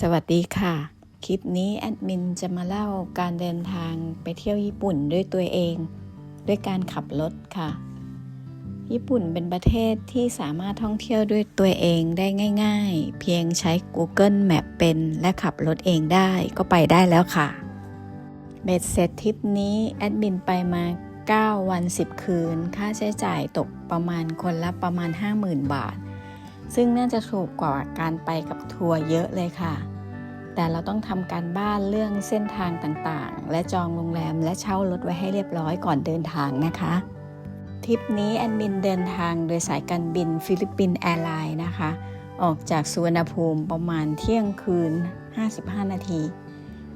สวัสดีค่ะ คลิปนี้แอดมินจะมาเล่าการเดินทางไปเที่ยวญี่ปุ่นด้วยตัวเอง ด้วยการขับรถค่ะ ญี่ปุ่นเป็นประเทศที่สามารถท่องเที่ยวด้วยตัวเองได้ง่าย ๆ เพียงใช้ Google Map เป็นและขับรถเองได้ก็ไปได้แล้วค่ะ เบ็ดเสร็จทริปนี้แอดมินไปมา 9 วัน 10 คืน ค่าใช้จ่ายตกประมาณคนละประมาณ 50,000 บาท ซึ่งน่าจะถูกกว่าการไปกับทัวร์เยอะเลยค่ะ แต่เราต้องทำการบ้านเรื่องเส้นทางต่างๆ และจองโรงแรมและเช่ารถไว้ให้เรียบร้อยก่อนเดินทางนะคะทริปนี้แอดมินเดินทางโดยสายการบินฟิลิปปินส์แอร์ไลน์นะคะ ออกจากสุวรรณภูมิประมาณเที่ยงคืน 55 นาที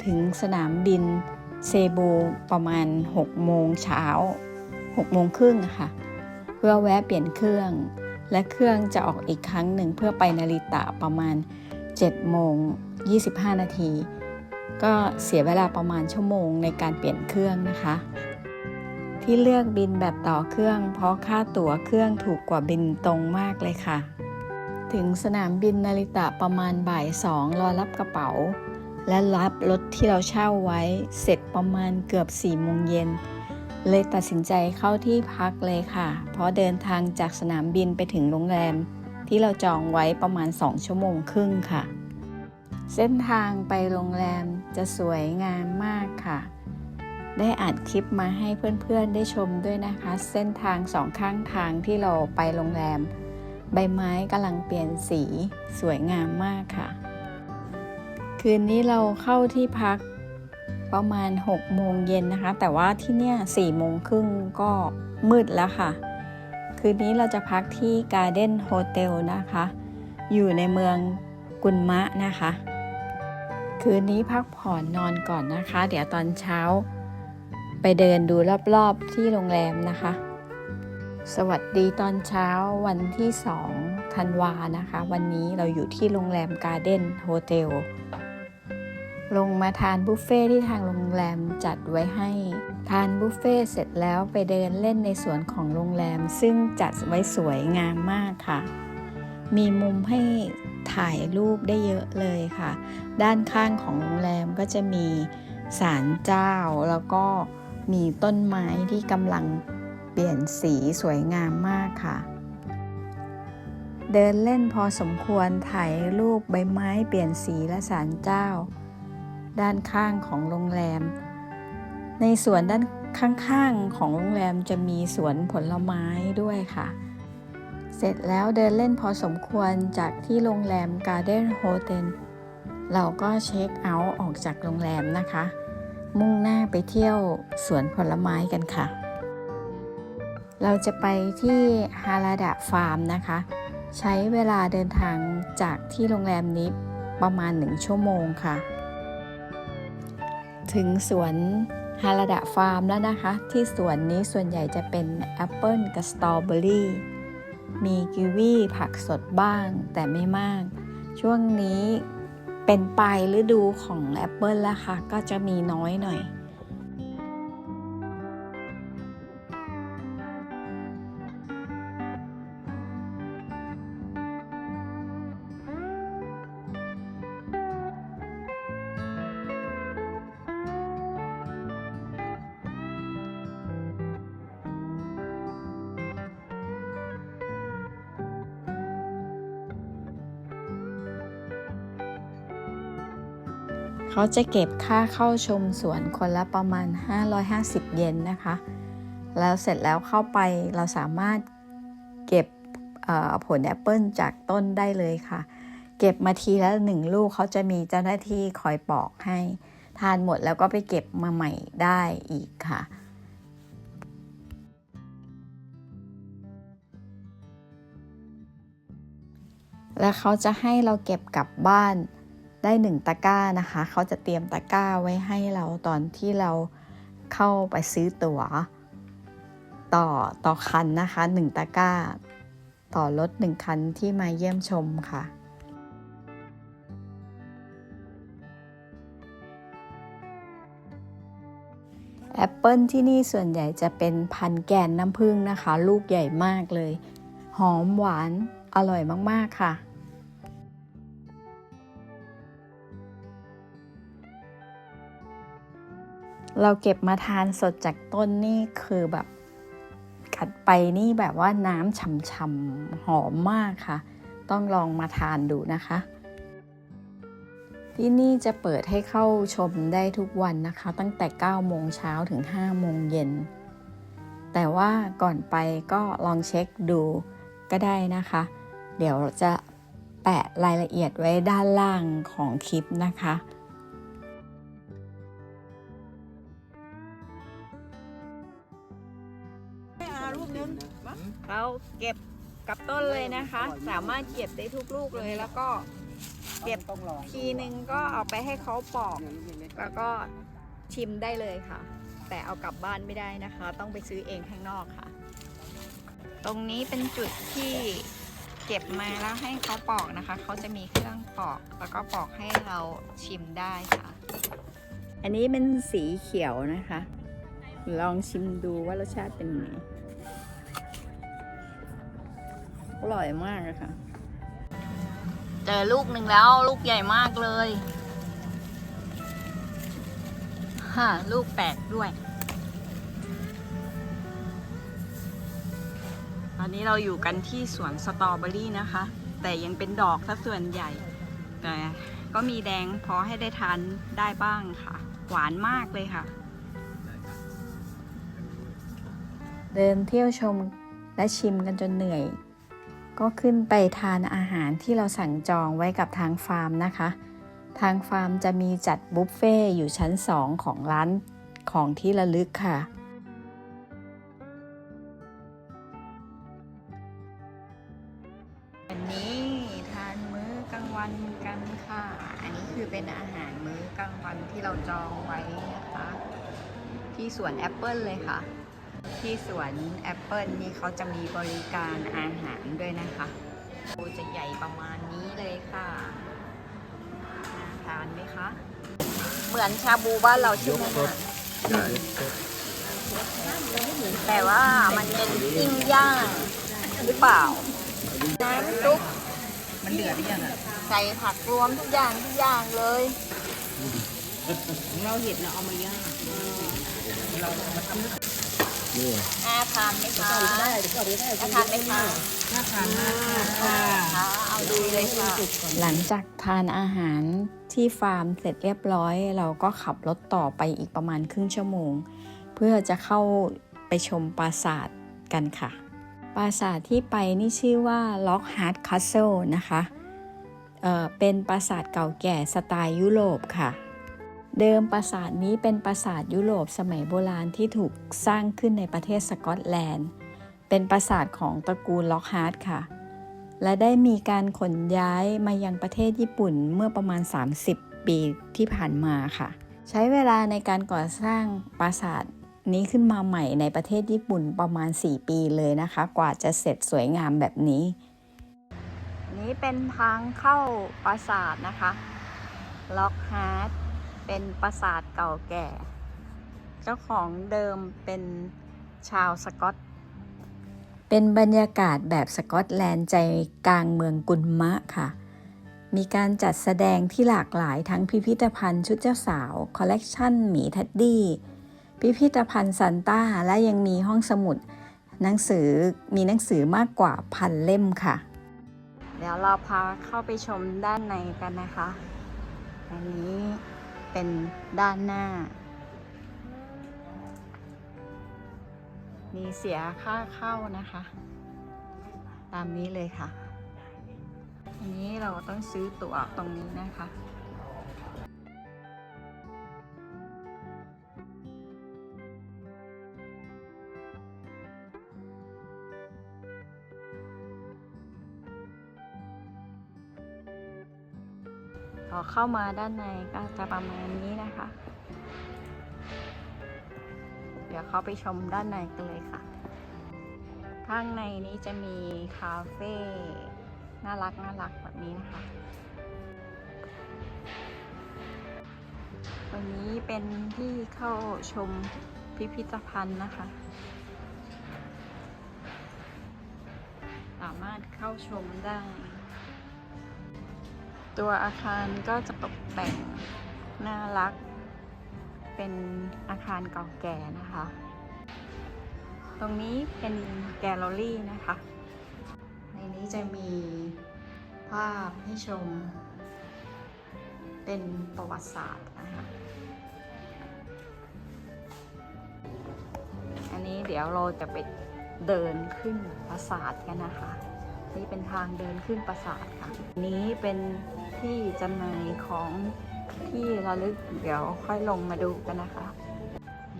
ถึงสนามบินเซบูประมาณ 6 โมงเช้า 6 โมงครึ่งค่ะ เพื่อแวะเปลี่ยนเครื่อง และเครื่องจะออกอีกครั้งหนึ่งเพื่อไปนาริตะประมาณ7โมง25 นาที ก็เสียเวลาประมาณชั่วโมงในการเปลี่ยนเครื่องนะคะ ที่เลือกบินแบบต่อเครื่อง เพราะค่าตั๋วเครื่องถูกกว่าบินตรงมากเลยค่ะ ถึงสนามบินนาริตะประมาณบ่ายสองรอรับกระเป๋า และรับรถที่เราเช่าไว้เสร็จประมาณเกือบ4โมงเย็น เลยตัดสินใจเข้าที่พักเลยค่ะ เพราะเดินทางจากสนามบินไปถึงโรงแรม ที่เราจองไว้ประมาณ 2 ชั่วโมงครึ่งค่ะ เส้นทางไปโรงแรมจะสวยงามมากค่ะ ได้อัดคลิปมาให้เพื่อนๆได้ชมด้วยนะคะ เส้นทางสองข้างทางที่เราไปโรงแรม ใบไม้กำลังเปลี่ยนสีสวยงามมากค่ะ คืนนี้เราเข้าที่พัก ประมาณ6โมงเย็นนะคะ แต่ว่าที่เนี่ย4โมงครึ่งก็มืดแล้วค่ะ คืนนี้เราจะพักที่ Garden Hotel นะคะ อยู่ในเมืองกุนมะนะคะ คืนนี้พักผ่อนนอนก่อนนะคะ เดี๋ยวตอนเช้า ไปเดินดูรอบๆที่โรงแรมนะคะ สวัสดีตอนเช้าวันที่2ธันวานะคะ วันนี้เราอยู่ที่โรงแรม Garden Hotel ล ลงมาทานบุฟเฟ่ที่ทางโรงแรมจัดไว้ให้ ทานบุฟเฟ่เสร็จแล้วไปเดินเล่นในสวนของโรงแรม ซึ่งจัดไว้สวยงามมากค่ะ มีมุมให้ถ่ายรูปได้เยอะเลยค่ะ ด้านข้างของโรงแรมก็จะมีศาลเจ้า แล้วก็มีต้นไม้ที่กำลังเปลี่ยนสีสวยงามมากค่ะ เดินเล่นพอสมควรถ่ายรูปใบไม้เปลี่ยนสีและศาลเจ้า ด้านข้างของโรงแรม ในสวนด้านข้างๆของโรงแรมจะมีสวนผลไม้ด้วยค่ะ เสร็จแล้วเดินเล่นพอสมควรจากที่โรงแรม Garden Hotel เราก็เช็คเอาท์ออกจากโรงแรมนะคะ มุ่งหน้าไปเที่ยวสวนผลไม้กันค่ะ เราจะไปที่ฮาราดะฟาร์มนะคะ ใช้เวลาเดินทางจากที่โรงแรมนี้ประมาณ 1 ชั่วโมงค่ะ ถึงสวนฮาราดะฟาร์มแล้วนะคะ ที่สวนนี้ส่วนใหญ่จะเป็นแอปเปิลกับสตรอเบอรี่มีกิวีผักสดบ้างแต่ไม่มาก ช่วงนี้เป็นปลายฤดูของแอปเปิลแล้วค่ะ ก็จะมีน้อยหน่อย เขาจะเก็บค่าเข้าชมสวนคนละประมาณ 550 เยนนะคะ แล้วเสร็จแล้วเข้าไปเราสามารถเก็บผลแอปเปิลจากต้นได้เลยค่ะ เก็บมาทีละหนึ่งลูกเขาจะมีเจ้าหน้าที่คอยปอกให้ ทานหมดแล้วก็ไปเก็บมาใหม่ได้อีกค่ะและเขาจะให้เราเก็บกลับบ้าน ได้หนึ่งตะกร้านะคะ เขาจะเตรียมตะกร้าไว้ให้เราตอนที่เราเข้าไปซื้อตั๋ว ต่อต่อคันนะคะหนึ่งตะกร้า ต่อรถหนึ่งคันที่มาเยี่ยมชมค่ะแอปเปิลที่นี่ส่วนใหญ่จะเป็นพันแกนน้ำผึ้งนะคะ ลูกใหญ่มากเลย หอมหวานอร่อยมาก ๆ ค่ะ เราเก็บมาทานสดจากต้นนี่คือแบบกัดไปนี่แบบว่าน้ำฉ่ำๆหอมมากค่ะ ต้องลองมาทานดูนะคะ ที่นี่จะเปิดให้เข้าชมได้ทุกวันนะคะ ตั้งแต่ 9 โมงเช้าถึง 5 โมงเย็น แต่ว่าก่อนไปก็ลองเช็คดูก็ได้นะคะ เดี๋ยวจะแปะรายละเอียดไว้ด้านล่างของคลิปนะคะ เราเก็บกับต้นเลยนะคะ สามารถเก็บได้ทุกลูกเลยแล้วก็เก็บต้องลองทีนึงก็เอาไปให้เขาปอก แล้วก็ชิมได้เลยค่ะ แต่เอากลับบ้านไม่ได้นะคะ ต้องไปซื้อเองข้างนอกค่ะ ตรงนี้เป็นจุดที่เก็บมาแล้วให้เขาปอกนะคะ เขาจะมีเครื่องปอก แล้วก็ปอกให้เราชิมได้ค่ะ อันนี้เป็นสีเขียวนะคะ ลองชิมดูว่ารสชาติเป็นไง ร่อยมากเลยค่ะ เจอลูกหนึ่งแล้วลูกใหญ่มากเลยฮ่าลูกแปลกด้วย ตอนนี้เราอยู่กันที่สวนสตรอเบอรี่นะคะ แต่ยังเป็นดอกซะส่วนใหญ่ แต่ก็มีแดงพอให้ได้ทานได้บ้างค่ะ หวานมากเลยค่ะ เดินเที่ยวชมและชิมกันจนเหนื่อย ก็ขึ้นไปทานอาหารที่เราสั่งจองไว้กับทางฟาร์มนะคะ ทางฟาร์มจะมีจัดบุฟเฟ่ต์อยู่ชั้น 2 ของร้านของที่ระลึกค่ะ วันนี้ทานมื้อกลางวันกันค่ะ อันนี้คือเป็นอาหารมื้อกลางวันที่เราจองไว้นะคะ ที่สวนแอปเปิลเลยค่ะ ที่สวนแอปเปิลนี่เขาจะมีบริการอาหารด้วยนะคะโอจะใหญ่ประมาณนี้เลยค่ะน่าทานไหมคะ เหมือนชาบูบ้านเราใช่ไหมคะแต่ว่ามันเป็นปิ้งย่างหรือเปล่า น้ำซุปมันเดือดหรือยังอะใส่ผักรวมทุกอย่างทุกอย่างเลยของเราเห็ดเราเอามาย่างเราเอามาทำ น่าทานไหมคะได้เดี๋ยวก็ได้น่าทานไหมคะน่าทานมากค่ะค่ะเอาดูเลยค่ะหลังจากทานอาหารที่ฟาร์มเสร็จเรียบร้อย เราก็ขับรถต่อไปอีกประมาณครึ่งชั่วโมง เพื่อจะเข้าไปชมปราสาทกันค่ะ ปราสาทที่ไปนี่ชื่อว่า Lockhart Castle นะคะเอ่อเป็นปราสาทเก่าแก่สไตล์ยุโรปค่ะ เดิมปราสาทนี้เป็นปราสาทยุโรปสมัยโบราณที่ถูกสร้างขึ้นในประเทศสกอตแลนด์ เป็นปราสาทของตระกูลล็อกฮาร์ดค่ะ และได้มีการขนย้ายมายังประเทศญี่ปุ่นเมื่อประมาณ 30 ปีที่ผ่านมาค่ะ ใช้เวลาในการก่อสร้างปราสาทนี้ขึ้นมาใหม่ในประเทศญี่ปุ่นประมาณ 4 ปีเลยนะคะ กว่าจะเสร็จสวยงามแบบนี้ นี้เป็นทางเข้าปราสาทนะคะล็อกฮาร์ด เป็นปราสาทเก่าแก่ เจ้าของเดิมเป็นชาวสกอต เป็นบรรยากาศแบบสกอตแลนด์ใจกลางเมืองกุนมะค่ะ มีการจัดแสดงที่หลากหลายทั้งพิพิธภัณฑ์ชุดเจ้าสาว คอลเลกชันหมีทัดดี้ พิพิธภัณฑ์ซันต้า และยังมีห้องสมุด หนังสือมีหนังสือมากกว่าพันเล่มค่ะ เดี๋ยวเราพาเข้าไปชมด้านในกันนะคะ อันนี้ เป็นด้านหน้า มีเสียค่าเข้านะคะ ตามนี้เลยค่ะ อันนี้เราต้องซื้อตั๋วตรงนี้นะคะ เข้ามาด้านในก็จะประมาณนี้นะคะ เดี๋ยวเข้าไปชมด้านในกันเลยค่ะ ข้างในนี้จะมีคาเฟ่น่ารักน่ารักแบบนี้นะคะตรงนี้เป็นที่เข้าชมพิพิธภัณฑ์นะคะ สามารถเข้าชมได้ ตัวอาคารก็จะตกแต่งน่ารัก เป็นอาคารเก่าแก่นะคะ ตรงนี้เป็นแกลเลอรี่นะคะ ในนี้จะมีภาพให้ชม เป็นประวัติศาสตร์นะคะ อันนี้เดี๋ยวเราจะไปเดินขึ้นปราสาทกันนะคะ นี่เป็นทางเดินขึ้นปราสาทค่ะ นี้เป็นที่จำหน่ายของที่ระลึกเดี๋ยวค่อยลงมาดูกันนะคะ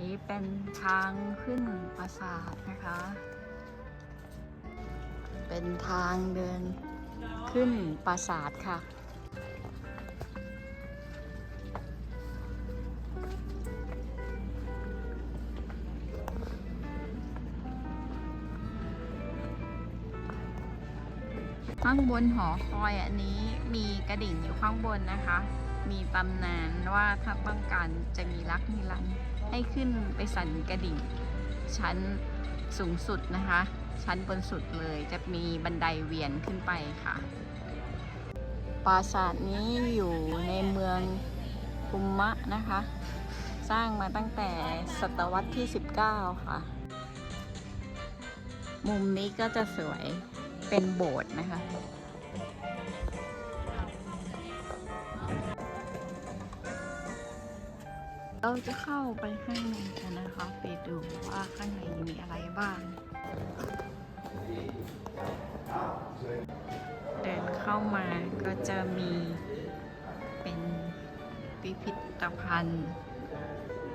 นี้เป็นทางขึ้นปราสาทนะคะ เป็นทางเดินขึ้นปราสาทค่ะ ข้างบนหอคอยอันนี้มีกระดิ่งอยู่ข้างบนนะคะ มีตำนานว่าถ้าต้องการจะมีรักนิรันดร์ให้ขึ้นไปสั่นกระดิ่ง ชั้นสูงสุดนะคะ ชั้นบนสุดเลยจะมีบันไดเวียนขึ้นไปค่ะ ปราสาทนี้อยู่ในเมืองกุมมะนะคะ สร้างมาตั้งแต่ศตวรรษที่ 19 ค่ะ มุมนี้ก็จะสวย เป็นโบสถ์นะคะ เราจะเข้าไปข้างในกันนะคะ ไปดูว่าข้างในมีอะไรบ้าง เดินเข้ามาก็จะมีเป็นพิพิธภัณฑ์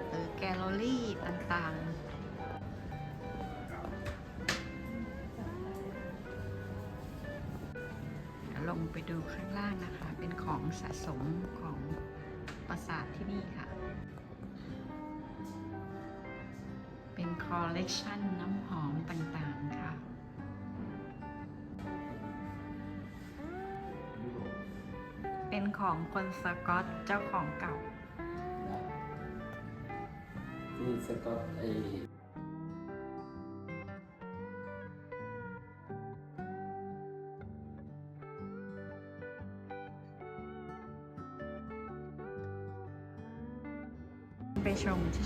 หรือแกลเลอรี่ต่างๆ ไปดูข้างล่างนะคะ เป็นของสะสมของปราสาทที่นี่ค่ะ เป็นคอลเลกชันน้ำหอมต่างๆค่ะ เป็นของคนสกอตเจ้าของเก่า ที่สกอตไอ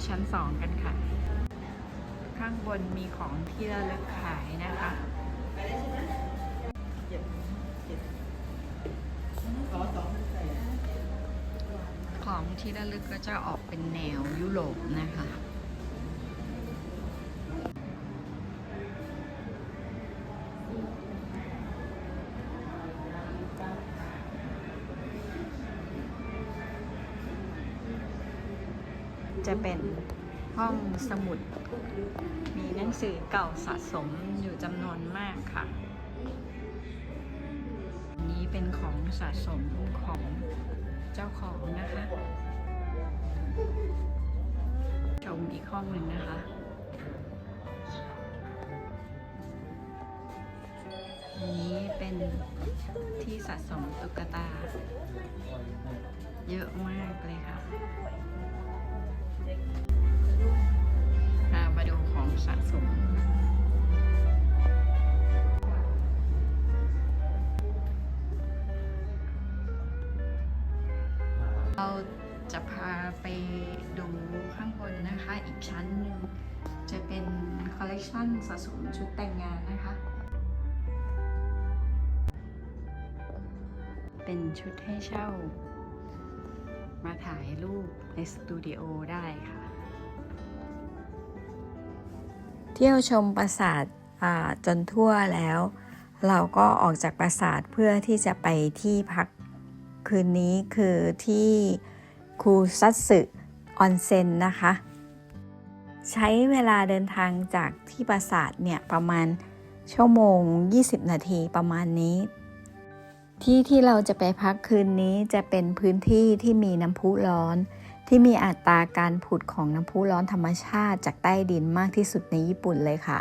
ชั้นสองกันค่ะ ข้างบนมีของที่ระลึกขายนะคะของที่ระลึกก็จะออกเป็นแนวยุโรปนะคะ สมุด มีหนังสือเก่าสะสมอยู่จำนวนมากค่ะนนี้เป็นของสะสมของเจ้าของนะคะชมอีกห้องหนึ่งนะคะอันนี้เป็นที่สะสมตุ๊กตา เยอะมากเลยค่ะ สะสมเราจะพาไปดูข้างบนนะคะ อีกชั้นหนึ่งจะเป็นคอลเลกชันสะสมชุดแต่งงานนะคะ เป็นชุดให้เช่า มาถ่ายรูปในสตูดิโอได้ค่ะ เที่ยวชมปราสาทจนทั่วแล้ว เราก็ออกจากปราสาทเพื่อที่จะไปที่พักคืนนี้คือที่คูซัตสึออนเซ็นนะคะ ใช้เวลาเดินทางจากที่ปราสาทเนี่ยประมาณชั่วโมง 20 นาทีประมาณนี้ ที่ที่เราจะไปพักคืนนี้จะเป็นพื้นที่ที่มีน้ำพุร้อน ที่มีอัตราการผุดของน้ำพุร้อนธรรมชาติจากใต้ดินมากที่สุดในญี่ปุ่นเลยค่ะ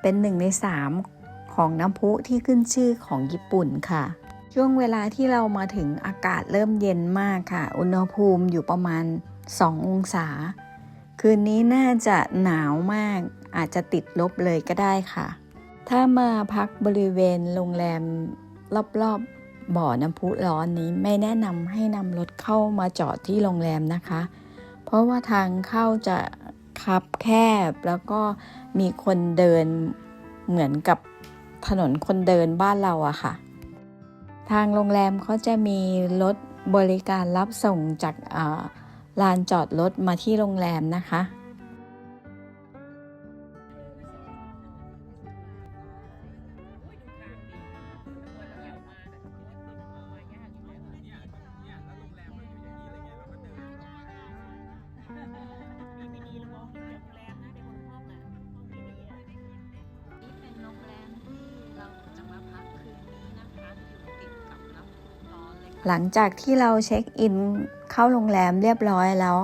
เป็นหนึ่งในสามของน้ำพุที่ขึ้นชื่อของญี่ปุ่นค่ะ ช่วงเวลาที่เรามาถึงอากาศเริ่มเย็นมากค่ะ อุณหภูมิอยู่ประมาณ 2 องศา คืนนี้น่าจะหนาวมาก อาจจะติดลบเลยก็ได้ค่ะ ถ้ามาพักบริเวณโรงแรมรอบๆ บ่อน้ำพุร้อนนี้ไม่แนะนำให้นำรถเข้ามาจอดที่โรงแรมนะคะ เพราะว่าทางเข้าจะคับแคบแล้วก็มีคนเดินเหมือนกับถนนคนเดินบ้านเราอะค่ะ ทางโรงแรมเขาจะมีรถบริการรับส่งจากลานจอดรถมาที่โรงแรมนะคะ หลังจากที่เราเช็คอินเข้าโรงแรมเรียบร้อยแล้ว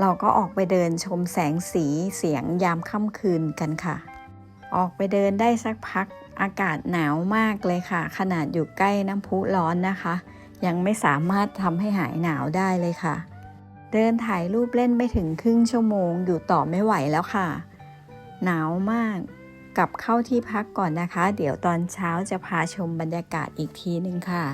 เราก็ออกไปเดินชมแสงสีเสียงยามค่ำคืนกันค่ะ ออกไปเดินได้สักพักอากาศหนาวมากเลยค่ะ ขนาดอยู่ใกล้น้ำพุร้อนนะคะ ยังไม่สามารถทำให้หายหนาวได้เลยค่ะ เดินถ่ายรูปเล่นไม่ถึงครึ่งชั่วโมงอยู่ต่อไม่ไหวแล้วค่ะ หนาวมากกลับเข้าที่พักก่อนนะคะ เดี๋ยวตอนเช้าจะพาชมบรรยากาศอีกทีหนึ่งค่ะ